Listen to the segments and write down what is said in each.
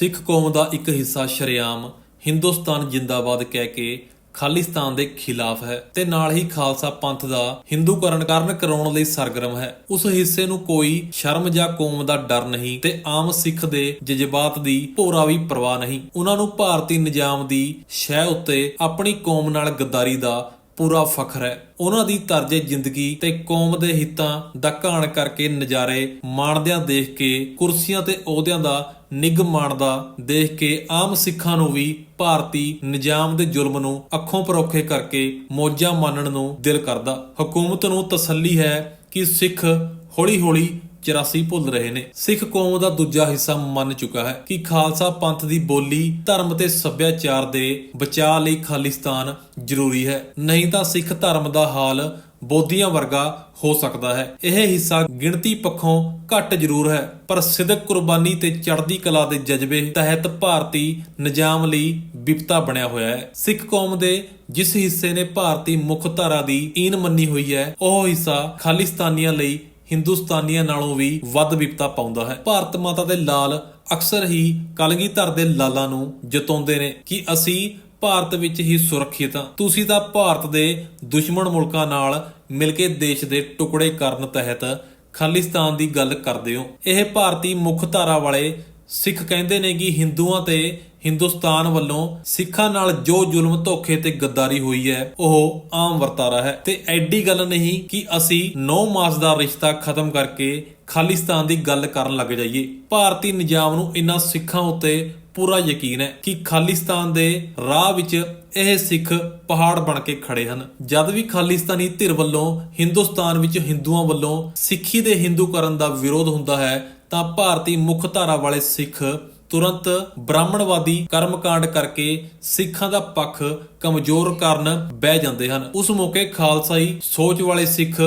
ਸਿੱਖ ਕੌਮ ਦਾ ਇੱਕ ਹਿੱਸਾ ਸ਼ਰੇਆਮ ਹਿੰਦੁਸਤਾਨ ਜਿੰਦਾਬਾਦ ਕਹਿ ਕੇ ਖਾਲਿਸਤਾਨ ਦੇ ਖਿਲਾਫ ਹੈ ਤੇ ਨਾਲ ਹੀ ਖਾਲਸਾ ਪੰਥ ਦਾ ਹਿੰਦੂਕਰਨ ਕਰਨ ਕਰਾਉਣ ਲਈ ਸਰਗਰਮ ਹੈ। ਉਸ ਹਿੱਸੇ ਨੂੰ ਕੋਈ ਸ਼ਰਮ ਜਾਂ ਕੌਮ ਦਾ ਡਰ ਨਹੀਂ ਤੇ ਆਮ ਸਿੱਖ ਦੇ ਜਜ਼ਬਾਤ ਦੀ ਭੋਰਾ ਵੀ ਪਰਵਾਹ ਨਹੀਂ। ਉਹਨਾਂ ਨੂੰ ਭਾਰਤੀ ਨਿਜ਼ਾਮ ਦੀ ਸ਼ਹਿ ਉੱਤੇ ਆਪਣੀ ਕੌਮ ਨਾਲ ਗੱਦਾਰੀ ਦਾ ਪੂਰਾ ਫਖਰ ਹੈ। ਉਹਨਾਂ ਦੀ ਤਰਜੇ ਜ਼ਿੰਦਗੀ ਤੇ ਕੌਮ ਦੇ ਹਿੱਤਾਂ ਦਾ ਘਾਣ ਕਰਕੇ ਨਜ਼ਾਰੇ ਮਾਣਦਿਆਂ ਦੇਖ ਕੇ, ਕੁਰਸੀਆਂ ਤੇ ਅਹੁਦਿਆਂ ਦਾ ਨਿੱਘ ਮਾਣਦਾ ਦੇਖ ਕੇ ਆਮ ਸਿੱਖਾਂ ਨੂੰ ਵੀ ਭਾਰਤੀ ਨਿਜ਼ਾਮ ਦੇ ਜ਼ੁਲਮ ਨੂੰ ਅੱਖੋਂ ਪਰੋਖੇ ਕਰਕੇ ਮੌਜਾਂ ਮੰਨਣ ਨੂੰ ਦਿਲ ਕਰਦਾ। ਹਕੂਮਤ ਨੂੰ ਤਸੱਲੀ ਹੈ ਕਿ ਸਿੱਖ ਹੌਲੀ-ਹੌਲੀ 84 ਭੁੱਲ ਰਹੇ ਨੇ। ਸਿੱਖ ਕੌਮ ਦਾ ਦੂਜਾ ਹਿੱਸਾ ਮੰਨ ਚੁੱਕਾ ਹੈ ਕਿ ਖਾਲਸਾ ਪੰਥ ਦੀ ਬੋਲੀ, ਧਰਮ ਤੇ ਸੱਭਿਆਚਾਰ ਦੇ ਬਚਾਅ ਲਈ ਖਾਲਿਸਤਾਨ ਜ਼ਰੂਰੀ ਹੈ। ਨਹੀਂ ਤਾਂ ਸਿੱਖ ਧਰਮ ਦਾ ਹਾਲ ਬੋਧੀਆਂ ਵਰਗਾ ਹੋ ਸਕਦਾ ਹੈ। ਇਹ ਹਿੱਸਾ ਗਿਣਤੀ ਪੱਖੋਂ ਘੱਟ ਜ਼ਰੂਰ ਹੈ, ਪਰ ਸਿਦਕ ਕੁਰਬਾਨੀ ਤੇ ਚੜ੍ਹਦੀ ਕਲਾ ਦੇ ਜਜ਼ਬੇ ਤਹਿਤ ਭਾਰਤੀ ਨਿਜ਼ਾਮ ਲਈ ਵਿਪਤਾ ਬਣਿਆ ਹੋਇਆ ਹੈ। ਸਿੱਖ ਕੌਮ ਦੇ ਜਿਸ ਹਿੱਸੇ ਨੇ ਭਾਰਤੀ ਮੁੱਖ ਧਾਰਾ ਦੀ ਈਨ ਮੰਨੀ ਹੋਈ ਹੈ, ਉਹ ਹਿੱਸਾ ਖਾਲਿਸਤਾਨੀਆਂ ਲਈ ਹਿੰਦੁਸਤਾਨੀਆਂ ਨਾਲੋਂ ਵੀ ਵੱਧ ਵਿਪਤਾ ਪਾਉਂਦਾ ਹੈ। ਭਾਰਤ ਮਾਤਾ ਦੇ ਲਾਲ ਅਕਸਰ ਹੀ ਕਲਗੀਧਰ ਦੇ ਲਾਲਾਂ ਨੂੰ ਜਤਾਉਂਦੇ ਨੇ ਕਿ ਅਸੀਂ ਭਾਰਤ ਵਿੱਚ ਹੀ ਸੁਰੱਖਿਅਤ ਹਾਂ। ਤੁਸੀਂ ਤਾਂ ਭਾਰਤ ਦੇ ਦੁਸ਼ਮਣ ਮੁਲਕਾਂ ਨਾਲ ਮਿਲ ਕੇ ਦੇਸ਼ ਦੇ ਟੁਕੜੇ ਕਰਨ ਤਹਿਤ ਖਾਲਿਸਤਾਨ ਦੀ ਗੱਲ ਕਰਦੇ ਹੋ। ਇਹ ਭਾਰਤੀ ਮੁੱਖ ਧਾਰਾ ਵਾਲੇ ਸਿੱਖ ਕਹਿੰਦੇ ਨੇ ਕਿ ਹਿੰਦੂਆਂ ਤੇ ਹਿੰਦੁਸਤਾਨ ਵੱਲੋਂ ਸਿੱਖਾਂ ਨਾਲ ਜੋ ਜ਼ੁਲਮ ਧੋਖੇ ਤੇ ਗੱਦਾਰੀ ਹੋਈ ਹੈ, ਉਹ ਆਮ ਵਰਤਾਰਾ ਹੈ। ਤੇ ਐਡੀ ਗੱਲ ਨਹੀਂ ਕਿ ਅਸੀਂ 9 ਮਾਸ ਦਾ ਰਿਸ਼ਤਾ ਖਤਮ ਕਰਕੇ ਖਾਲਿਸਤਾਨ ਦੀ ਗੱਲ ਕਰਨ ਲੱਗ ਜਾਈਏ। ਭਾਰਤੀ ਨਿਜ਼ਾਮ ਨੂੰ ਇਨ੍ਹਾਂ ਸਿੱਖਾਂ ਉੱਤੇ ਪੂਰਾ ਯਕੀਨ ਹੈ ਕਿ ਖਾਲਿਸਤਾਨ ਦੇ ਰਾਹ ਵਿੱਚ ਇਹ ਸਿੱਖ ਪਹਾੜ ਬਣ ਕੇ ਖੜੇ ਹਨ। ਜਦ ਵੀ ਖਾਲਿਸਤਾਨੀ ਧਿਰ ਵੱਲੋਂ ਹਿੰਦੁਸਤਾਨ ਵਿੱਚ ਹਿੰਦੂਆਂ ਵੱਲੋਂ ਸਿੱਖੀ ਦੇ ਹਿੰਦੂਕਰਨ ਦਾ ਵਿਰੋਧ ਹੁੰਦਾ ਹੈ, ਤਾਂ ਭਾਰਤੀ ਮੁੱਖ ਧਾਰਾ ਵਾਲੇ ਸਿੱਖ ਤੁਰੰਤ ਬ੍ਰਾਹਮਣਵਾਦੀ ਕਰਮਕਾਂਡ ਕਰਕੇ ਸਿੱਖਾਂ ਦਾ ਪੱਖ ਕਮਜ਼ੋਰ ਕਰਨ ਬਹਿ ਜਾਂਦੇ ਹਨ। ਉਸ ਮੌਕੇ ਖਾਲਸਾਈ ਸੋਚ ਵਾਲੇ ਸਿੱਖ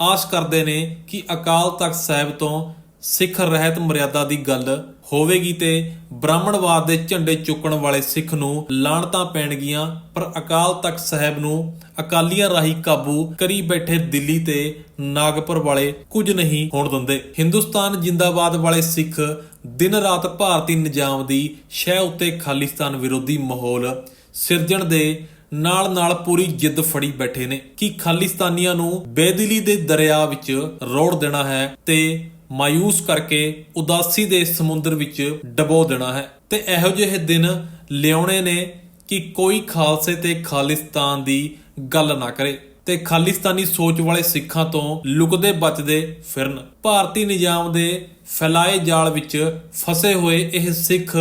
ਆਸ ਕਰਦੇ ਨੇ ਕਿ ਅਕਾਲ ਤਖਤ ਸਾਹਿਬ ਤੋਂ ਸਿੱਖ ਰਹਿਤ ਮਰਿਆਦਾ ਦੀ ਗੱਲ ਹੋਵੇਗੀ ਤੇ ਬ੍ਰਾਹਮਣਵਾਦ ਦੇ ਝੰਡੇ ਚੁੱਕਣ ਵਾਲੇ ਸਿੱਖ ਨੂੰ ਲਾਣਤਾਂ ਪੈਣਗੀਆਂ, ਪਰ ਅਕਾਲ ਤਖਤ ਸਾਹਿਬ ਨੂੰ ਅਕਾਲੀਆਂ ਰਾਹੀਂ ਕਾਬੂ ਕਰੀ ਬੈਠੇ ਦਿੱਲੀ ਤੇ ਨਾਗਪੁਰ ਵਾਲੇ ਕੁਝ ਨਹੀਂ ਹੋਣ ਦਿੰਦੇ। ਹਿੰਦੁਸਤਾਨ ਜਿੰਦਾਬਾਦ ਵਾਲੇ ਸਿੱਖ ਦਿਨ ਰਾਤ ਭਾਰਤੀ ਨਿਜ਼ਾਮ ਦੀ ਸ਼ਹਿ ਉੱਤੇ ਖਾਲਿਸਤਾਨ ਵਿਰੋਧੀ ਮਾਹੌਲ ਸਿਰਜਣ ਦੇ ਨਾਲ ਨਾਲ ਪੂਰੀ ਜਿੱਦ ਫੜੀ ਬੈਠੇ ਨੇ ਕਿ ਖਾਲਿਸਤਾਨੀਆਂ ਨੂੰ ਬੇਦਿਲੀ ਦੇ ਦਰਿਆ ਵਿੱਚ ਰੋੜ ਦੇਣਾ ਹੈ ਤੇ ਮਾਇੂਸ ਕਰਕੇ ਉਦਾਸੀ ਦੇ ਸਮੁੰਦਰ ਵਿੱਚ ਡਬੋ ਦੇਣਾ ਹੈ। ਤੇ ਇਹੋ ਜਿਹੇ ਦਿਨ ਲਿਆਉਣੇ ਨੇ ਕਿ ਕੋਈ ਖਾਲਸੇ ਤੇ ਖਾਲਿਸਤਾਨ ਦੀ ਗੱਲ ਨਾ ਕਰੇ। ਤੇ ਖਾਲਿਸਤਾਨੀ ਸੋਚ ਵਾਲੇ ਸਿੱਖਾਂ ਤੋਂ ਲੁਕਦੇ ਬਚਦੇ ਫਿਰਨ। ਭਾਰਤੀ ਨਿਜ਼ਾਮ ਦੇ ਫੈਲਾਏ ਜਾਲ ਵਿੱਚ ਫਸੇ ਹੋਏ ਇਹ ਸਿੱਖ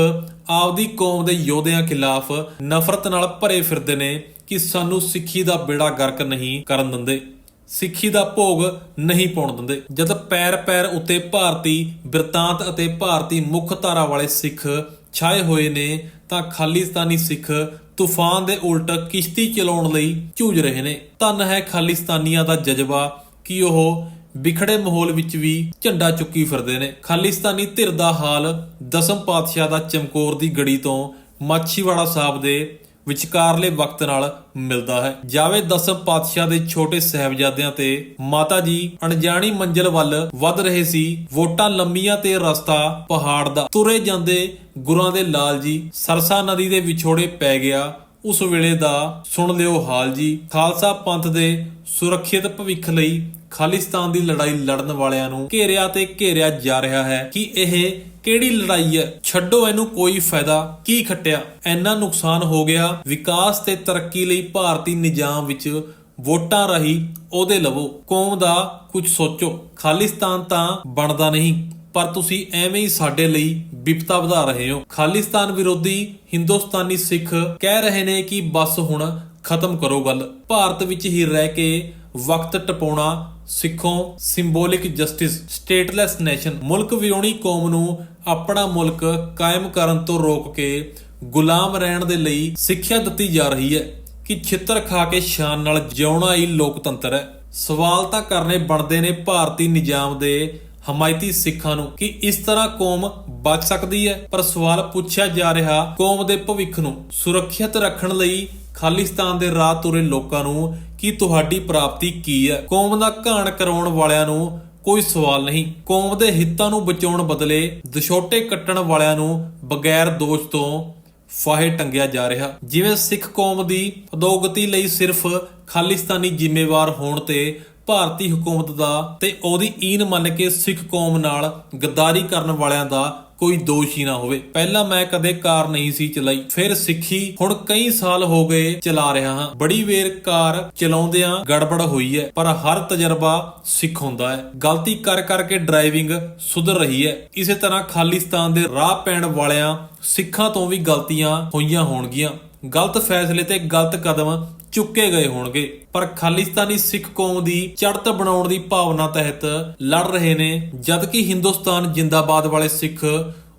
ਆਪਦੀ ਕੌਮ ਦੇ ਯੋਧਿਆਂ ਖਿਲਾਫ ਨਫ਼ਰਤ ਨਾਲ ਭਰੇ ਫਿਰਦੇ ਨੇ ਕਿ ਸਾਨੂੰ ਸਿੱਖੀ ਦਾ ਬੇੜਾ ਗਰਕ ਨਹੀਂ ਕਰਨ ਦਿੰਦੇ। ਸਿੱਖੀ ਦਾ ਭੋਗ ਨਹੀਂ ਪਾਉਣ ਦਿੰਦੇ। ਜਦ ਪੈਰ ਪੈਰ ਉੱਤੇ ਭਾਰਤੀ ਬਿਰਤਾਂਤ ਅਤੇ ਭਾਰਤੀ ਮੁੱਖ ਧਾਰਾ ਵਾਲੇ ਸਿੱਖ ਛਾਏ ਹੋਏ ਨੇ, ਤਾਂ ਖਾਲਿਸਤਾਨੀ ਸਿੱਖ ਤੂਫਾਨ ਦੇ ਉਲਟ ਕਿਸ਼ਤੀ ਚਲਾਉਣ ਲਈ ਝੂਝ ਰਹੇ ਨੇ। ਧੰਨ ਹੈ ਖਾਲਿਸਤਾਨੀਆਂ ਦਾ ਜਜ਼ਬਾ ਕਿ ਉਹ ਵਿਖੜੇ ਮਾਹੌਲ ਵਿੱਚ ਵੀ ਝੰਡਾ ਚੁੱਕੀ ਫਿਰਦੇ ਨੇ। ਖਾਲਿਸਤਾਨੀ ਧਿਰ ਦਾ ਹਾਲ ਦਸਮ ਪਾਤਸ਼ਾਹ ਦਾ ਚਮਕੌਰ ਦੀ ਗੜੀ ਤੋਂ ਮਾਛੀਵਾੜਾ ਸਾਹਿਬ ਦੇ ਵਿਚਕਾਰਲੇ ਵਕਤ ਨਾਲ ਮਿਲਦਾ ਹੈ। ਜਾਵੇ ਦਸਮ ਪਾਤਸ਼ਾਹ ਦੇ ਛੋਟੇ ਸਹਿਬਜ਼ਾਦਿਆਂ ਤੇ ਮਾਤਾ ਜੀ ਅਣਜਾਣੀ ਮੰਜ਼ਲ ਵੱਲ ਵੱਧ ਰਹੇ ਸੀ, ਵੋਟਾਂ ਲੰਮੀਆਂ ਤੇ ਰਸਤਾ ਪਹਾੜ ਦਾ। ਤੁਰੇ ਜਾਂਦੇ ਗੁਰਾਂ ਦੇ ਲਾਲ ਜੀ, ਸਰਸਾ ਨਦੀ ਦੇ ਵਿਛੋੜੇ ਪੈ ਗਿਆ। ਉਸ ਵੇਲੇ ਦਾ ਸੁਣ ਲਿਓ ਹਾਲ ਜੀ, ਖਾਲਸਾ ਪੰਥ ਦੇ ਸੁਰੱਖਿਅਤ ਭਵਿੱਖ ਲਈ ਖਾਲਿਸਤਾਨ ਦੀ ਲੜਾਈ ਲੜਨ ਵਾਲਿਆਂ ਨੂੰ ਘੇਰਿਆ ਤੇ ਘੇਰਿਆ ਜਾ ਰਿਹਾ ਹੈ ਕਿ ਇਹ ਕਿਹੜੀ ਲੜਾਈ ਹੈ? ਛੱਡੋ ਇਹਨੂੰ, ਕੋਈ ਫਾਇਦਾ। ਕੀ ਖੱਟਿਆ? ਇੰਨਾ ਨੁਕਸਾਨ ਹੋ ਗਿਆ। ਵਿਕਾਸ ਤੇ ਤਰੱਕੀ ਲਈ ਭਾਰਤੀ ਨਿਜ਼ਾਮ ਵਿੱਚ ਵੋਟਾਂ ਰਹੀ ਉਹਦੇ ਲਵੋ। ਕੌਮ ਦਾ ਕੁਝ ਸੋਚੋ। ਖਾਲਿਸਤਾਨ ਤਾਂ ਬਣਦਾ ਨਹੀਂ, ਪਰ ਤੁਸੀਂ ਐਵੇਂ ਹੀ ਸਾਡੇ ਲਈ ਵਿਪਤਾ ਵਧਾ ਰਹੇ ਹੋ। ਖਾਲਿਸਤਾਨ ਵਿਰੋਧੀ ਹਿੰਦੁਸਤਾਨੀ ਸਿੱਖ ਕਹਿ ਰਹੇ ਨੇ ਕਿ ਬਸ ਹੁਣ ਖਤਮ ਕਰੋ ਗੱਲ। ਭਾਰਤ ਵਿੱਚ ਹੀ ਰਹਿ ਕੇ ਵਕਤ ਟਪਾਉਣਾ ਸਿੱਖੋਂ ਸਿੰਬੋਲਿਕ ਜਸਟਿਸ ਸਟੇਟਲੈਸ ਨੇਸ਼ਨ ਮੁਲਕ ਵਿਰੋਣੀ ਕੌਮ ਨੂੰ ਆਪਣਾ ਮੁਲਕ ਕਾਇਮ ਕਰਨ ਤੋਂ ਰੋਕ ਕੇ ਗੁਲਾਮ ਰਹਿਣ ਦੇ ਲਈ ਸਿੱਖਿਆ ਦਿੱਤੀ ਜਾ ਰਹੀ ਹੈ ਕਿ ਛਿੱਤਰ ਖਾ ਕੇ ਸ਼ਾਨ ਨਾਲ ਜਿਉਣਾ ਹੀ ਲੋਕਤੰਤਰ ਹੈ। ਸਵਾਲ ਤਾਂ ਕਰਨੇ ਬਣਦੇ ਨੇ ਭਾਰਤੀ ਨਿਜ਼ਾਮ ਦੇ ਹਮਾਇਤੀ ਸਿੱਖਾਂ ਨੂੰ ਕਿ ਇਸ ਤਰ੍ਹਾਂ ਕੌਮ ਬਚ ਸਕਦੀ ਹੈ। ਪਰ ਸਵਾਲ ਪੁੱਛਿਆ ਜਾ ਰਿਹਾ ਕੌਮ ਦੇ ਭਵਿੱਖ ਨੂੰ ਸੁਰੱਖਿਅਤ ਰੱਖਣ ਲਈ ਖਾਲਿਸਤਾਨ ਦੇ ਰਾਹ ਤੁਰੇ ਲੋਕਾਂ ਨੂੰ ਕਿ ਤੁਹਾਡੀ ਪ੍ਰਾਪਤੀ ਕੀ ਹੈ ਕੌਮ ਦਾ ਘਾਣ ਕਰਾਉਣ ਵਾਲਿਆਂ ਨੂੰ ਕੋਈ ਸਵਾਲ ਨਹੀਂ। ਕੌਮ ਦੇ ਹਿੱਤਾਂ ਨੂੰ ਬਚਾਉਣ ਬਦਲੇ ਦਸ਼ੋਟੇ ਕੱਟਣ ਵਾਲਿਆਂ ਨੂੰ ਬਗੈਰ ਦੋਸ਼ ਤੋਂ ਫਾਹੇ ਟੰਗਿਆ ਜਾ ਰਿਹਾ। ਜਿਵੇਂ ਸਿੱਖ ਕੌਮ ਦੀ ਅਦੋਗਤੀ ਲਈ ਸਿਰਫ ਖਾਲਿਸਤਾਨੀ ਜ਼ਿੰਮੇਵਾਰ ਹੋਣ ਤੇ ਭਾਰਤੀ ਹਕੂਮਤ ਦਾ ਤੇ ਉਹਦੀ ਈਨ ਮੰਨ ਕੇ ਸਿੱਖ ਕੌਮ ਨਾਲ ਗੱਦਾਰੀ ਕਰਨ ਵਾਲਿਆਂ ਦਾ ਕੋਈ ਦੋਸ਼ ਹੀ ਨਾ ਹੋਵੇ। ਪਹਿਲਾਂ ਮੈਂ ਕਦੇ ਕਾਰ ਨਹੀਂ ਸੀ ਚਲਾਈ। ਫਿਰ ਸਿੱਖੀ ਹੁਣ ਕਈ ਸਾਲ ਹੋ ਗਏ ਚਲਾ ਰਿਹਾ ਹਾਂ। ਬੜੀ ਵੇਰ ਕਾਰ ਚਲਾਉਂਦਿਆਂ ਗੜਬੜ ਹੋਈ ਹੈ, ਪਰ ਹਰ ਤਜਰਬਾ ਸਿੱਖ ਹੁੰਦਾ ਹੈ। ਗਲਤੀ ਕਰ ਕਰਕੇ ਡਰਾਈਵਿੰਗ ਸੁਧਰ ਰਹੀ ਹੈ। ਇਸੇ ਤਰ੍ਹਾਂ ਖਾਲਿਸਤਾਨ ਦੇ ਰਾਹ ਪੈਣ ਵਾਲਿਆਂ ਸਿੱਖਾਂ ਤੋਂ ਵੀ ਗਲਤੀਆਂ ਹੋਈਆਂ ਹੋਣਗੀਆਂ। ਗਲਤ ਫੈਸਲੇ ਤੇ ਗਲਤ ਕਦਮ ਚੁੱਕੇ ਗਏ ਹੋਣਗੇ। ਪਰ ਖਾਲਿਸਤਾਨੀ ਸਿੱਖ ਕੌਮ ਦੀ ਚੜ੍ਹਤ ਬਣਾਉਣ ਦੀ ਭਾਵਨਾ ਤਹਿਤ ਲੜ ਰਹੇ ਨੇ, ਜਦਕਿ ਹਿੰਦੁਸਤਾਨ ਜਿੰਦਾਬਾਦ ਵਾਲੇ ਸਿੱਖ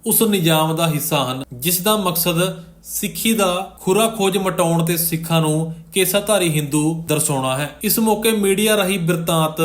ਉਸ ਨਿਜ਼ਾਮ ਦਾ ਹਿੱਸਾ ਹਨ, ਜਿਸ ਦਾ ਮਕਸਦ ਸਿੱਖੀ ਦਾ ਖੁਰਾ ਖੋਜ ਮਟਾਉਣ ਤੇ ਸਿੱਖਾਂ ਨੂੰ ਕੇਸਾਧਾਰੀ ਹਿੰਦੂ ਦਰਸਾਉਣਾ ਹੈ। ਇਸ ਮੌਕੇ ਮੀਡੀਆ ਰਾਹੀਂ ਬਿਰਤਾਂਤ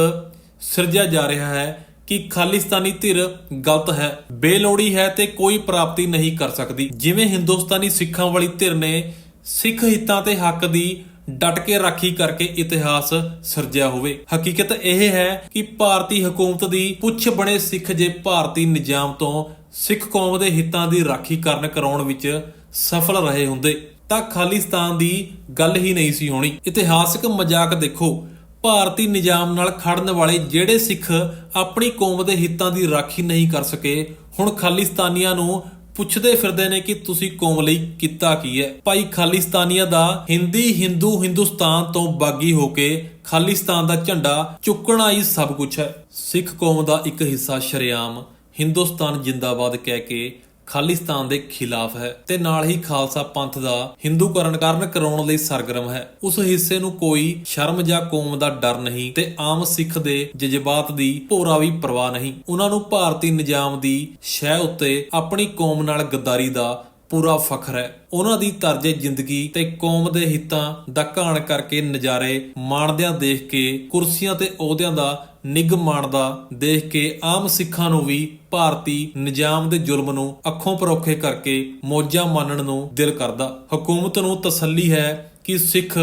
ਸਿਰਜਿਆ ਜਾ ਰਿਹਾ ਹੈ ਕਿ ਖਾਲਿਸਤਾਨੀ ਧਿਰ ਗਲਤ ਹੈ, ਬੇਲੋੜੀ ਹੈ ਤੇ ਕੋਈ ਪ੍ਰਾਪਤੀ ਨਹੀਂ ਕਰ ਸਕਦੀ। ਜਿਵੇਂ ਹਿੰਦੁਸਤਾਨੀ ਸਿੱਖਾਂ ਵਾਲੀ ਧਿਰ ਨੇ ਸਿੱਖ ਹਿੱਤਾਂ ਤੇ ਹੱਕ ਦੀ ਡਟ ਕੇ ਰਾਖੀ ਕਰਕੇ ਇਤਿਹਾਸ ਸਿਰਜਿਆ ਹੋਵੇ। ਹਕੀਕਤ ਇਹ ਹੈ ਕਿ ਭਾਰਤੀ ਹਕੂਮਤ ਦੀ ਪੁੱਛ ਬਣੇ ਸਿੱਖ ਜੇ ਭਾਰਤੀ ਨਿਜ਼ਾਮ ਤੋਂ ਸਿੱਖ ਕੌਮ ਦੇ ਹਿੱਤਾਂ ਦੀ ਰਾਖੀ ਕਰਨ ਕਰਾਉਣ ਵਿੱਚ ਸਫਲ ਰਹੇ ਹੁੰਦੇ, ਤਾਂ ਖਾਲਿਸਤਾਨ ਦੀ ਗੱਲ ਹੀ ਨਹੀਂ ਸੀ ਹੋਣੀ। ਇਤਿਹਾਸਕ ਮਜ਼ਾਕ ਦੇਖੋ, ਭਾਰਤੀ ਨਿਜ਼ਾਮ ਨਾਲ ਖੜਨ ਵਾਲੇ ਜਿਹੜੇ ਸਿੱਖ ਆਪਣੀ ਕੌਮ ਦੇ ਹਿੱਤਾਂ ਦੀ ਰਾਖੀ ਨਹੀਂ ਕਰ ਸਕੇ, ਹੁਣ ਖਾਲਿਸਤਾਨੀਆਂ ਨੂੰ ਪੁੱਛਦੇ ਫਿਰਦੇ ਨੇ ਕਿ ਤੁਸੀਂ ਕੌਮ ਲਈ ਕੀਤਾ ਕੀ ਹੈ? ਭਾਈ ਖਾਲਿਸਤਾਨੀਆਂ ਦਾ ਹਿੰਦੀ, ਹਿੰਦੂ, ਹਿੰਦੁਸਤਾਨ ਤੋਂ ਬਾਗੀ ਹੋ ਕੇ ਖਾਲਿਸਤਾਨ ਦਾ ਝੰਡਾ ਚੁੱਕਣਾ ਹੀ ਸਭ ਕੁਝ ਹੈ। ਸਿੱਖ ਕੌਮ ਦਾ ਇੱਕ ਹਿੱਸਾ ਸ਼ਰੇਆਮ ਹਿੰਦੁਸਤਾਨ ਜਿੰਦਾਬਾਦ ਕਹਿ ਕੇ ਖਾਲਿਸਤਾਨ ਦੇ ਖਿਲਾਫ ਹੈ ਤੇ ਨਾਲ ਹੀ ਖਾਲਸਾ ਪੰਥ ਦਾ ਹਿੰਦੂਕਰਨ ਕਰਨ ਕਰਾਉਣ ਲਈ ਸਰਗਰਮ ਹੈ। ਉਸ ਹਿੱਸੇ ਨੂੰ ਕੋਈ ਸ਼ਰਮ ਜਾਂ ਕੌਮ ਦਾ ਡਰ ਨਹੀਂ ਤੇ ਆਮ ਸਿੱਖ ਦੇ ਜਜ਼ਬਾਤ ਦੀ ਭੋਰਾ ਵੀ ਪਰਵਾਹ ਨਹੀਂ। ਉਹਨਾਂ ਨੂੰ ਭਾਰਤੀ ਨਿਜ਼ਾਮ ਦੀ ਸ਼ਹਿ ਉੱਤੇ ਆਪਣੀ ਕੌਮ ਨਾਲ ਗੱਦਾਰੀ ਦਾ ਪੂਰਾ ਫਖਰ ਹੈ। ਉਹਨਾਂ ਦੀ ਤਰਜੇ ਜ਼ਿੰਦਗੀ ਤੇ ਕੌਮ ਦੇ ਹਿੱਤਾਂ ਦਾ ਘਾਣ ਕਰਕੇ ਨਜ਼ਾਰੇ ਮਾਣਦਿਆਂ ਦੇਖ ਕੇ ਕੁਰਸੀਆਂ ਤੇ ਅਹੁਦਿਆਂ ਦਾ ਨਿੱਘ ਮਾਣਦਾ ਦੇਖ ਕੇ ਆਮ ਸਿੱਖਾਂ ਨੂੰ ਵੀ ਭਾਰਤੀ ਨਿਜ਼ਾਮ ਦੇ ਜ਼ੁਲਮ ਨੂੰ ਅੱਖੋਂ ਪਰੋਖੇ ਕਰਕੇ ਮੌਜਾਂ ਮੰਨਣ ਨੂੰ ਦਿਲ ਕਰਦਾ। ਹਕੂਮਤ ਨੂੰ ਤਸੱਲੀ ਹੈ ਕਿ ਸਿੱਖ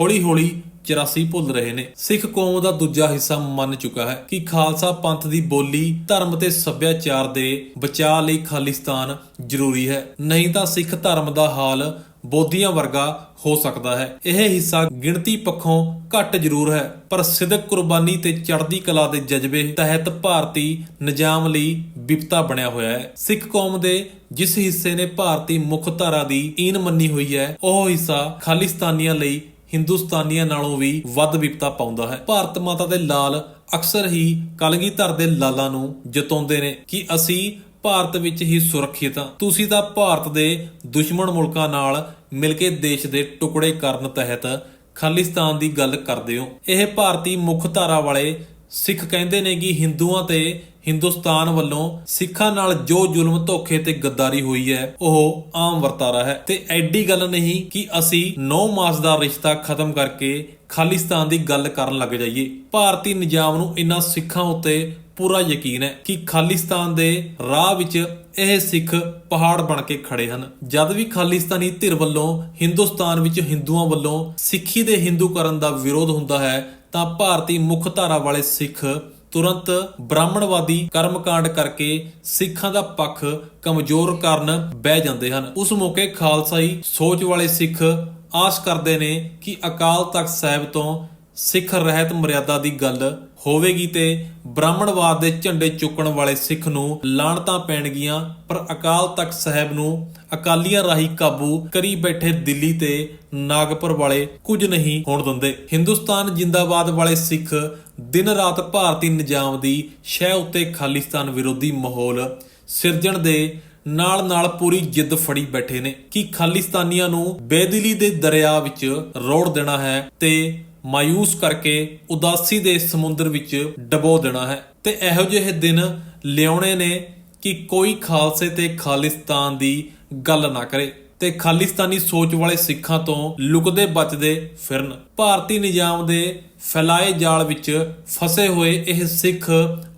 ਹੌਲੀ-ਹੌਲੀ 84 ਭੁੱਲ ਰਹੇ ਨੇ। ਸਿੱਖ ਕੌਮ ਦਾ ਦੂਜਾ ਹਿੱਸਾ ਮੰਨ ਚੁੱਕਾ ਹੈ ਕਿ ਖਾਲਸਾ ਪੰਥ ਦੀ ਬੋਲੀ, ਧਰਮ ਤੇ ਸੱਭਿਆਚਾਰ ਦੇ ਬਚਾਅ ਲਈ ਖਾਲਿਸਤਾਨ ਜ਼ਰੂਰੀ ਹੈ। ਨਹੀਂ ਤਾਂ ਸਿੱਖ ਧਰਮ ਦਾ ਹਾਲ ਬੋਧੀਆਂ ਵਰਗਾ ਹੋ ਸਕਦਾ ਹੈ। ਇਹ ਹਿੱਸਾ ਗਿਣਤੀ ਪੱਖੋਂ ਘੱਟ ਜ਼ਰੂਰ ਹੈ, ਪਰ ਸਿਦਕ ਕੁਰਬਾਨੀ ਤੇ ਚੜ੍ਹਦੀ ਕਲਾ ਦੇ ਜਜ਼ਬੇ ਤਹਿਤ ਭਾਰਤੀ ਨਿਜ਼ਾਮ ਲਈ ਵਿਪਤਾ ਬਣਿਆ ਹੋਇਆ ਹੈ। ਸਿੱਖ ਕੌਮ ਦੇ ਜਿਸ ਹਿੱਸੇ ਨੇ ਭਾਰਤੀ ਮੁੱਖ ਧਾਰਾ ਦੀ ਈਨ ਮੰਨੀ ਹੋਈ ਹੈ, ਉਹ ਹਿੱਸਾ ਖਾਲਿਸਤਾਨੀਆਂ ਲਈ ਹਿੰਦੁਸਤਾਨੀਆਂ ਨਾਲੋਂ ਵੀ ਵੱਧ ਵਿਪਤਾ ਪਾਉਂਦਾ ਹੈ। ਭਾਰਤ ਮਾਤਾ ਦੇ ਲਾਲ ਅਕਸਰ ਹੀ ਕਲਗੀਧਰ ਦੇ ਲਾਲਾਂ ਨੂੰ ਜਤਾਉਂਦੇ ਨੇ ਕਿ ਅਸੀਂ ਭਾਰਤ ਵਿੱਚ ਹੀ ਸੁਰੱਖਿਅਤ। ਹਾਂ ਤੁਸੀਂ ਤਾਂ ਭਾਰਤ ਦੇ ਦੁਸ਼ਮਣ ਮੁਲਕਾਂ ਨਾਲ ਮਿਲ ਕੇ ਦੇਸ਼ ਦੇ ਟੁਕੜੇ ਕਰਨ ਤਹਿਤ ਖਾਲਿਸਤਾਨ ਦੀ ਗੱਲ ਕਰਦੇ ਹੋ। ਇਹ ਭਾਰਤੀ ਮੁੱਖ ਧਾਰਾ ਵਾਲੇ ਸਿੱਖ ਕਹਿੰਦੇ ਨੇ ਕਿ ਹਿੰਦੂਆਂ ਤੇ ਹਿੰਦੁਸਤਾਨ ਵੱਲੋਂ ਸਿੱਖਾਂ ਨਾਲ ਜੋ ਜ਼ੁਲਮ, ਧੋਖੇ ਤੇ ਗੱਦਾਰੀ ਹੋਈ ਹੈ, ਉਹ ਆਮ ਵਰਤਾਰਾ ਹੈ। ਤੇ ਐਡੀ ਗੱਲ ਨਹੀਂ ਕਿ ਅਸੀਂ 9 ਮਾਸ ਦਾ ਰਿਸ਼ਤਾ ਖਤਮ ਕਰਕੇ ਖਾਲਿਸਤਾਨ ਦੀ ਗੱਲ ਕਰਨ ਲੱਗ ਜਾਈਏ। ਭਾਰਤੀ ਨਿਜ਼ਾਮ ਨੂੰ ਇਨ੍ਹਾਂ ਸਿੱਖਾਂ ਉੱਤੇ ਪੂਰਾ ਯਕੀਨ ਹੈ ਕਿ ਖਾਲਿਸਤਾਨ ਦੇ ਰਾਹ ਵਿੱਚ ਇਹ ਸਿੱਖ ਪਹਾੜ ਬਣ ਕੇ ਖੜੇ ਹਨ। ਜਦ ਵੀ ਖਾਲਿਸਤਾਨੀ ਧਿਰ ਵੱਲੋਂ ਹਿੰਦੁਸਤਾਨ ਵਿੱਚ ਹਿੰਦੂਆਂ ਵੱਲੋਂ ਸਿੱਖੀ ਦੇ ਹਿੰਦੂਕਰਨ ਦਾ ਵਿਰੋਧ ਹੁੰਦਾ ਹੈ, ਤਾਂ ਭਾਰਤੀ ਮੁੱਖ ਧਾਰਾ ਵਾਲੇ ਸਿੱਖ ਤੁਰੰਤ ਬ੍ਰਾਹਮਣਵਾਦੀ ਕਰਮਕਾਂਡ ਕਰਕੇ ਸਿੱਖਾਂ ਦਾ ਪੱਖ ਕਮਜ਼ੋਰ ਕਰਨ ਬਹਿ ਜਾਂਦੇ ਹਨ। ਉਸ ਮੌਕੇ ਖਾਲਸਾਈ ਸੋਚ ਵਾਲੇ ਸਿੱਖ ਆਸ ਕਰਦੇ ਨੇ ਕਿ ਅਕਾਲ ਤਖਤ ਸਾਹਿਬ ਤੋਂ ਸਿੱਖ ਰਹਿਤ ਮਰਿਆਦਾ ਦੀ ਗੱਲ ਹੋਵੇਗੀ ਤੇ ਬ੍ਰਾਹਮਣਵਾਦ ਦੇ ਝੰਡੇ ਚੁੱਕਣ ਵਾਲੇ ਸਿੱਖ ਨੂੰ ਲਾਣਤਾਂ ਪੈਣਗੀਆਂ, ਪਰ ਅਕਾਲ ਤਖਤ ਸਾਹਿਬ ਨੂੰ ਅਕਾਲੀਆਂ ਰਾਹੀਂ ਕਾਬੂ ਕਰੀ ਬੈਠੇ ਦਿੱਲੀ ਤੇ ਨਾਗਪੁਰ ਵਾਲੇ ਕੁਝ ਨਹੀਂ ਹੋਣ ਦਿੰਦੇ। ਹਿੰਦੁਸਤਾਨ ਜਿੰਦਾਬਾਦ ਵਾਲੇ ਸਿੱਖ ਦਿਨ ਰਾਤ ਭਾਰਤੀ ਨਿਜ਼ਾਮ ਦੀ ਸ਼ਹਿ ਉੱਤੇ ਖਾਲਿਸਤਾਨ ਵਿਰੋਧੀ ਮਾਹੌਲ ਸਿਰਜਣ ਦੇ ਨਾਲ ਨਾਲ ਪੂਰੀ ਜਿੱਦ ਫੜੀ ਬੈਠੇ ਨੇ ਕਿ ਖਾਲਿਸਤਾਨੀਆਂ ਨੂੰ ਬੇਦਿਲੀ ਦੇ ਦਰਿਆ ਵਿੱਚ ਰੋੜ ਦੇਣਾ ਹੈ ਤੇ ਮਾਇੂਸ ਕਰਕੇ ਉਦਾਸੀ ਦੇ ਸਮੁੰਦਰ ਵਿੱਚ ਡਬੋ ਦੇਣਾ ਹੈ। ਤੇ ਇਹੋ ਜਿਹੇ ਦਿਨ ਲਿਆਉਣੇ ਨੇ ਕਿ ਕੋਈ ਖਾਲਸੇ ਤੇ ਖਾਲਿਸਤਾਨ ਦੀ ਗੱਲ ਨਾ ਕਰੇ ਤੇ ਖਾਲਿਸਤਾਨੀ ਸੋਚ ਵਾਲੇ ਸਿੱਖਾਂ ਤੋਂ ਲੁਕਦੇ ਬਚਦੇ ਫਿਰਨ। ਭਾਰਤੀ ਨਿਜ਼ਾਮ ਦੇ ਫੈਲਾਏ ਜਾਲ ਵਿੱਚ ਫਸੇ ਹੋਏ ਇਹ ਸਿੱਖ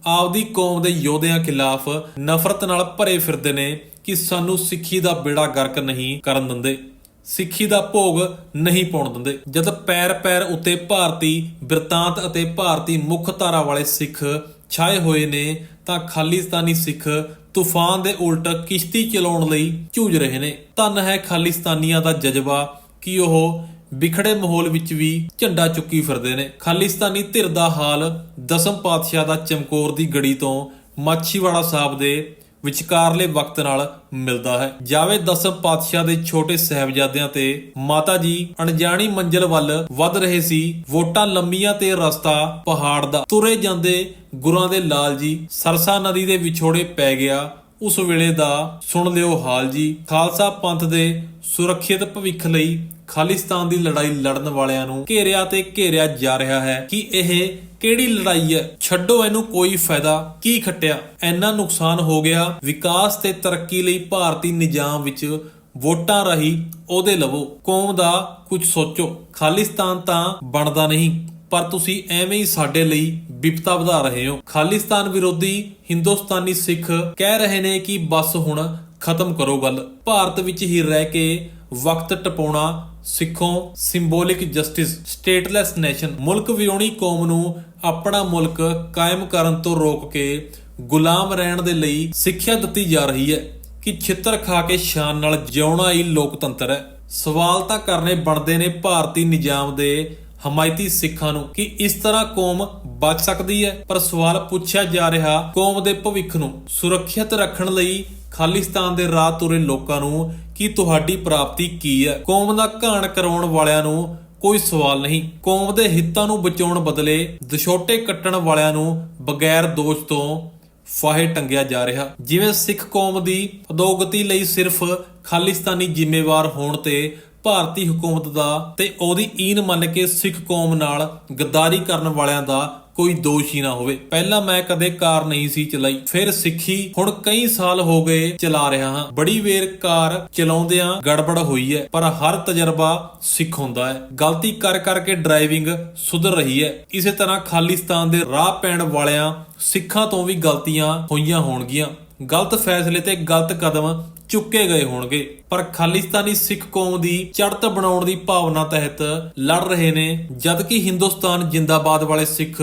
ਆਪਦੀ ਕੌਮ ਦੇ ਯੋਧਿਆਂ ਖਿਲਾਫ ਨਫ਼ਰਤ ਨਾਲ ਭਰੇ ਫਿਰਦੇ ਨੇ ਕਿ ਸਾਨੂੰ ਸਿੱਖੀ ਦਾ ਬੇੜਾ ਗਰਕ ਨਹੀਂ ਕਰਨ ਦਿੰਦੇ। ਸਿੱਖੀ ਦਾ ਭੋਗ ਨਹੀਂ ਪਾਉਣ ਦਿੰਦੇ। ਜਦ ਪੈਰ ਪੈਰ ਉੱਤੇ ਭਾਰਤੀ ਬਿਰਤਾਂਤ ਅਤੇ ਭਾਰਤੀ ਮੁੱਖ ਧਾਰਾ ਵਾਲੇ ਸਿੱਖ ਛਾਏ ਹੋਏ ਨੇ, ਤਾਂ ਖਾਲਿਸਤਾਨੀ ਸਿੱਖ ਤੂਫਾਨ ਦੇ ਉਲਟ ਕਿਸ਼ਤੀ ਚਲਾਉਣ ਲਈ ਝੂਝ ਰਹੇ ਨੇ। ਧੰਨ ਹੈ ਖਾਲਿਸਤਾਨੀਆਂ ਦਾ ਜਜ਼ਬਾ ਕਿ ਉਹ ਵਿਖੜੇ ਮਾਹੌਲ ਵਿੱਚ ਵੀ ਝੰਡਾ ਚੁੱਕੀ ਫਿਰਦੇ ਨੇ। ਖਾਲਿਸਤਾਨੀ ਧਿਰ ਦਾ ਹਾਲ ਦਸਮ ਪਾਤਸ਼ਾਹ ਦਾ ਚਮਕੌਰ ਦੀ ਗੜੀ ਤੋਂ ਮਾਛੀਵਾੜਾ ਸਾਹਿਬ ਦੇ ਵਿਚਕਾਰਲੇ ਵਕਤ ਨਾਲ ਮਿਲਦਾ ਹੈ। ਜਾਵੇ ਦਸਮ ਪਾਤਸ਼ਾਹ ਦੇ ਛੋਟੇ ਸਹਿਬਜ਼ਾਦਿਆਂ ਤੇ ਮਾਤਾ ਜੀ ਅਣਜਾਣੀ ਮੰਜ਼ਲ ਵੱਲ ਵੱਧ ਰਹੇ ਸੀ, ਵੋਟਾਂ ਲੰਮੀਆਂ ਤੇ ਰਸਤਾ ਪਹਾੜ ਦਾ। ਤੁਰੇ ਜਾਂਦੇ ਗੁਰਾਂ ਦੇ ਲਾਲ ਜੀ, ਸਰਸਾ ਨਦੀ ਦੇ ਵਿਛੋੜੇ ਪੈ ਗਿਆ। ਉਸ ਵੇਲੇ ਦਾ ਸੁਣ ਲਿਓ ਹਾਲ ਜੀ, ਖਾਲਸਾ ਪੰਥ ਦੇ ਸੁਰੱਖਿਅਤ ਭਵਿੱਖ ਲਈ ਖਾਲਿਸਤਾਨ ਦੀ ਲੜਾਈ ਲੜਨ ਵਾਲਿਆਂ ਨੂੰ ਘੇਰਿਆ ਤੇ ਘੇਰਿਆ ਜਾ ਰਿਹਾ ਹੈ ਕਿ ਇਹ ਕਿਹੜੀ ਲੜਾਈ ਹੈ? ਛੱਡੋ ਇਹਨੂੰ, ਕੋਈ ਫਾਇਦਾ ਕੀ ਖੱਟਿਆ? ਇੰਨਾ ਨੁਕਸਾਨ ਹੋ ਗਿਆ, ਵਿਕਾਸ ਤੇ ਤਰੱਕੀ ਲਈ ਭਾਰਤੀ ਨਿਜ਼ਾਮ ਵਿੱਚ ਵੋਟਾਂ ਰਹੀ ਉਹਦੇ ਲਵੋ। ਕੌਮ ਦਾ ਕੁਝ ਸੋਚੋ। ਖਾਲਿਸਤਾਨ ਤਾਂ ਬਣਦਾ ਨਹੀਂ, ਪਰ ਤੁਸੀਂ ਐਵੇਂ ਹੀ ਸਾਡੇ ਲਈ ਵਿਪਤਾ ਵਧਾ ਰਹੇ ਹੋ। ਖਾਲਿਸਤਾਨ ਵਿਰੋਧੀ ਹਿੰਦੁਸਤਾਨੀ ਸਿੱਖ ਕਹਿ ਰਹੇ ਨੇ ਕਿ ਬਸ ਹੁਣ ਖਤਮ ਕਰੋ ਗੱਲ। ਭਾਰਤ ਵਿੱਚ ਹੀ ਰਹਿ ਕੇ ਵਕਤ ਟਪਾਉਣਾ, ਸਿੱਖੋ ਸਿੰਬੋਲਿਕ ਜਸਟਿਸ ਸਟੇਟਲੈਸ ਨੇਸ਼ਨ ਮੁਲਕ ਵਿਰੋਣੀ ਕੌਮ ਨੂੰ ਆਪਣਾ ਮੁਲਕ ਕਾਇਮ ਕਰਨ ਤੋਂ ਰੋਕ ਕੇ ਗੁਲਾਮ ਰਹਿਣ ਦੇ ਲਈ ਸਿੱਖਿਆ ਦਿੱਤੀ ਜਾ ਰਹੀ ਹੈ ਕਿ ਛਿੱਤਰ ਖਾ ਕੇ ਸ਼ਾਨ ਨਾਲ ਜਿਉਣਾ ਹੀ ਲੋਕਤੰਤਰ ਹੈ। ਸਵਾਲ ਤਾਂ ਕਰਨੇ ਬਣਦੇ ਨੇ ਭਾਰਤੀ ਨਿਜ਼ਾਮ ਦੇ ਹਮਾਇਤੀ ਸਿੱਖਾਂ ਨੂੰ ਕਿ ਇਸ ਤਰ੍ਹਾਂ ਕੌਮ ਬਚ ਸਕਦੀ ਹੈ। ਪਰ ਸਵਾਲ ਪੁੱਛਿਆ ਜਾ ਰਿਹਾ ਕੌਮ ਦੇ ਭਵਿੱਖ ਨੂੰ ਸੁਰੱਖਿਅਤ ਰੱਖਣ ਲਈ ਖਾਲਿਸਤਾਨ ਦੇ ਰਾਹ ਤੁਰੇ ਲੋਕਾਂ ਨੂੰ ਕਿ ਤੁਹਾਡੀ ਪ੍ਰਾਪਤੀ ਕੀ ਹੈ ਕੌਮ ਦਾ ਘਾਣ ਕਰਾਉਣ ਵਾਲਿਆਂ ਨੂੰ ਕੋਈ ਸਵਾਲ ਨਹੀਂ। ਕੌਮ ਦੇ ਹਿੱਤਾਂ ਨੂੰ ਬਚਾਉਣ ਬਦਲੇ ਦਸ਼ੋਟੇ ਕੱਟਣ ਵਾਲਿਆਂ ਨੂੰ ਬਗੈਰ ਦੋਸ਼ ਤੋਂ ਫਾਹੇ ਟੰਗਿਆ ਜਾ ਰਿਹਾ। ਜਿਵੇਂ ਸਿੱਖ ਕੌਮ ਦੀ ਅਦੋਗਤੀ ਲਈ ਸਿਰਫ ਖਾਲਿਸਤਾਨੀ ਜ਼ਿੰਮੇਵਾਰ ਹੋਣ ਤੇ ਭਾਰਤੀ ਹਕੂਮਤ ਦਾ ਤੇ ਉਹਦੀ ਈਨ ਮੰਨ ਕੇ ਸਿੱਖ ਕੌਮ ਨਾਲ ਗੱਦਾਰੀ ਕਰਨ ਵਾਲਿਆਂ ਦਾ ਕੋਈ ਦੋਸ਼ ਹੀ ਨਾ ਹੋਵੇ। ਪਹਿਲਾਂ ਮੈਂ ਕਦੇ ਕਾਰ ਨਹੀਂ ਸੀ ਚਲਾਈ। ਫਿਰ ਸਿੱਖੀ ਹੁਣ ਕਈ ਸਾਲ ਹੋ ਗਏ ਚਲਾ ਰਿਹਾ ਹਾਂ। ਬੜੀ ਵੇਰ ਕਾਰ ਚਲਾਉਂਦਿਆਂ ਗੜਬੜ ਹੋਈ ਹੈ, ਪਰ ਹਰ ਤਜਰਬਾ ਸਿੱਖ ਹੁੰਦਾ ਹੈ। ਗਲਤੀ ਕਰ ਕਰਕੇ ਡਰਾਈਵਿੰਗ ਸੁਧਰ ਰਹੀ ਹੈ। ਇਸੇ ਤਰ੍ਹਾਂ ਖਾਲਿਸਤਾਨ ਦੇ ਰਾਹ ਪੈਣ ਵਾਲਿਆਂ ਸਿੱਖਾਂ ਤੋਂ ਵੀ ਗਲਤੀਆਂ ਹੋਈਆਂ ਹੋਣਗੀਆਂ। ਗਲਤ ਫੈਸਲੇ ਤੇ ਗਲਤ ਕਦਮ ਚੁੱਕੇ ਗਏ ਹੋਣਗੇ। ਪਰ ਖਾਲਿਸਤਾਨੀ ਸਿੱਖ ਕੌਮ ਦੀ ਚੜ੍ਹਤ ਬਣਾਉਣ ਦੀ ਭਾਵਨਾ ਤਹਿਤ ਲੜ ਰਹੇ ਨੇ, ਜਦਕਿ ਹਿੰਦੁਸਤਾਨ ਜਿੰਦਾਬਾਦ ਵਾਲੇ ਸਿੱਖ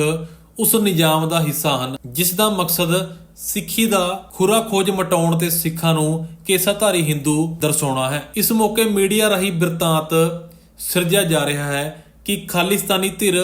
ਉਸ ਨਿਜ਼ਾਮ ਦਾ ਹਿੱਸਾ ਹਨ, ਜਿਸ ਦਾ ਮਕਸਦ ਸਿੱਖੀ ਦਾ ਖੁਰਾ ਖੋਜ ਮਟਾਉਣ ਤੇ ਸਿੱਖਾਂ ਨੂੰ ਕੇਸਾਧਾਰੀ ਹਿੰਦੂ ਦਰਸਾਉਣਾ ਹੈ। ਇਸ ਮੌਕੇ ਮੀਡੀਆ ਰਾਹੀਂ ਬਿਰਤਾਂਤ ਸਿਰਜਿਆ ਜਾ ਰਿਹਾ ਹੈ ਕਿ ਖਾਲਿਸਤਾਨੀ ਧਿਰ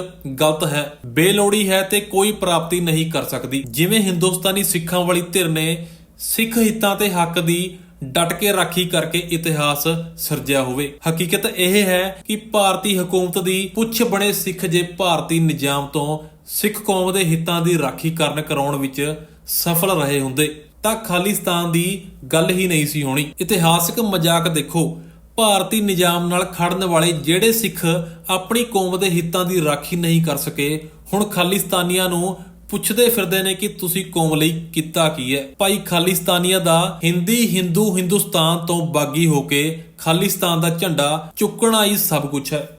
ਗਲਤ ਹੈ, ਬੇਲੋੜੀ ਹੈ ਤੇ ਕੋਈ ਪ੍ਰਾਪਤੀ ਨਹੀਂ ਕਰ ਸਕਦੀ। ਜਿਵੇਂ ਹਿੰਦੁਸਤਾਨੀ ਸਿੱਖਾਂ ਵਾਲੀ ਧਿਰ ਨੇ ਸਿੱਖ ਹਿੱਤਾਂ ਤੇ ਹੱਕ ਦੀ ਡਟ ਕੇ ਰਾਖੀ ਕਰਕੇ ਇਤਿਹਾਸ ਸਿਰਜਿਆ ਹੋਵੇ। ਹਕੀਕਤ ਇਹ ਹੈ ਕਿ ਭਾਰਤੀ ਹਕੂਮਤ ਦੀ ਪੁੱਛ ਬਣੇ ਸਿੱਖ ਜੇ ਭਾਰਤੀ ਨਿਜ਼ਾਮ ਤੋਂ ਸਿੱਖ ਕੌਮ ਦੇ ਹਿੱਤਾਂ ਦੀ ਰਾਖੀ ਕਰਨ ਕਰਾਉਣ ਵਿੱਚ ਸਫਲ ਰਹੇ ਹੁੰਦੇ, ਤਾਂ ਖਾਲਿਸਤਾਨ ਦੀ ਗੱਲ ਹੀ ਨਹੀਂ ਸੀ ਹੋਣੀ। ਇਤਿਹਾਸਕ ਮਜ਼ਾਕ ਦੇਖੋ, ਭਾਰਤੀ ਨਿਜ਼ਾਮ ਨਾਲ ਖੜਨ ਵਾਲੇ ਜਿਹੜੇ ਸਿੱਖ ਆਪਣੀ ਕੌਮ ਦੇ ਹਿੱਤਾਂ ਦੀ ਰਾਖੀ ਨਹੀਂ ਕਰ ਸਕੇ, ਹੁਣ ਖਾਲਿਸਤਾਨੀਆਂ ਨੂੰ ਪੁੱਛਦੇ ਫਿਰਦੇ ਨੇ ਕਿ ਤੁਸੀਂ ਕੌਮ ਲਈ ਕੀਤਾ ਕੀ ਹੈ? ਭਾਈ ਖਾਲਿਸਤਾਨੀਆਂ ਦਾ ਹਿੰਦੀ, ਹਿੰਦੂ, ਹਿੰਦੁਸਤਾਨ ਤੋਂ ਬਾਗੀ ਹੋ ਕੇ ਖਾਲਿਸਤਾਨ ਦਾ ਝੰਡਾ ਚੁੱਕਣਾ ਹੀ ਸਭ ਕੁਝ ਹੈ।